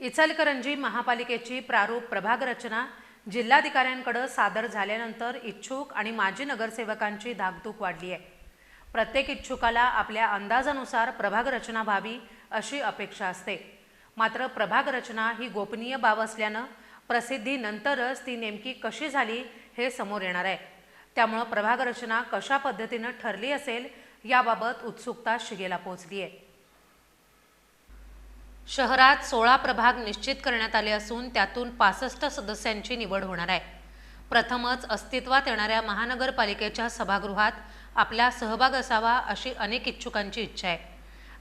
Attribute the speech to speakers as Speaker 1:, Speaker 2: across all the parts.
Speaker 1: इचलकरंजी महापालिकेची प्रारूप प्रभाग रचना जिल्हाधिकाऱ्यांकडे सादर झाल्यानंतर इच्छुक आणि माजी नगरसेवकांची धाकधूक वाढली आहे प्रत्येक इच्छुकाला आपल्या अंदाजानुसार प्रभाग रचना व्हावी अशी अपेक्षा असते. मात्र प्रभाग रचना ही गोपनीय बाब असल्यानं प्रसिद्धीनंतरच ती नेमकी कशी झाली हे समोर येणार आहे. त्यामुळं प्रभाग रचना कशा पद्धतीनं ठरली असेल याबाबत उत्सुकता शिगेला पोहोचली आहे शहरात सोळा प्रभाग निश्चित करण्यात आले असून त्यातून पासष्ट सदस्यांची निवड होणार आहे. प्रथमच अस्तित्वात येणाऱ्या महानगरपालिकेच्या सभागृहात आपला सहभाग असावा अशी अनेक इच्छुकांची इच्छा आहे.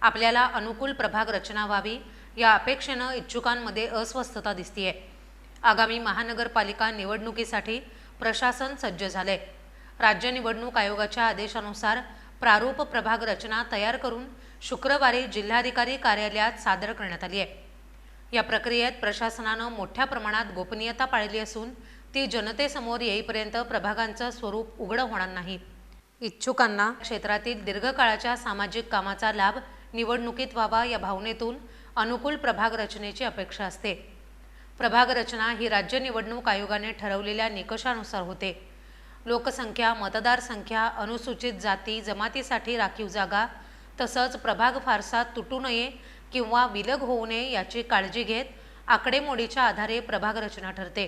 Speaker 1: आपल्याला अनुकूल प्रभाग रचना व्हावी या अपेक्षेनं इच्छुकांमध्ये अस्वस्थता दिसतीये. आगामी महानगरपालिका निवडणुकीसाठी प्रशासन सज्ज झाले राज्य निवडणूक आयोगाच्या आदेशानुसार प्रारूप प्रभाग रचना तयार करून शुक्रवारी जिल्हाधिकारी कार्यालयात सादर करण्यात आली आहे. या प्रक्रियेत प्रशासनानं मोठ्या प्रमाणात गोपनीयता पाळली असून ती जनतेसमोर येईपर्यंत प्रभागांचं स्वरूप उघडं होणार नाही. इच्छुकांना क्षेत्रातील दीर्घकाळाच्या सामाजिक कामाचा लाभ निवडणुकीत व्हावा या भावनेतून अनुकूल प्रभाग रचनेची अपेक्षा असते. प्रभाग रचना ही राज्य निवडणूक आयोगाने ठरवलेल्या निकषानुसार होते. लोकसंख्या मतदारसंख्या अनुसूचित जाती जमातीसाठी राखीव जागा तसंच प्रभाग फारसा तुटू नये किंवा विलग होऊ नये याची काळजी घेत आकडेमोडीच्या आधारे प्रभाग रचना ठरते.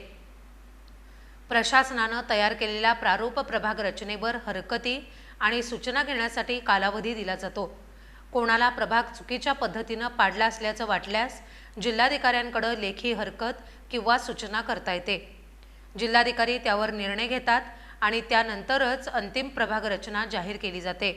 Speaker 1: प्रशासनानं तयार केलेल्या प्रारूप प्रभाग रचनेवर हरकती आणि सूचना घेण्यासाठी कालावधी दिला जातो. कोणाला प्रभाग चुकीच्या पद्धतीनं पाडला असल्याचं वाटल्यास जिल्हाधिकाऱ्यांकडं लेखी हरकत किंवा सूचना करता येते. जिल्हाधिकारी त्यावर निर्णय घेतात आणि त्यानंतरच अंतिम प्रभाग रचना जाहीर केली जाते.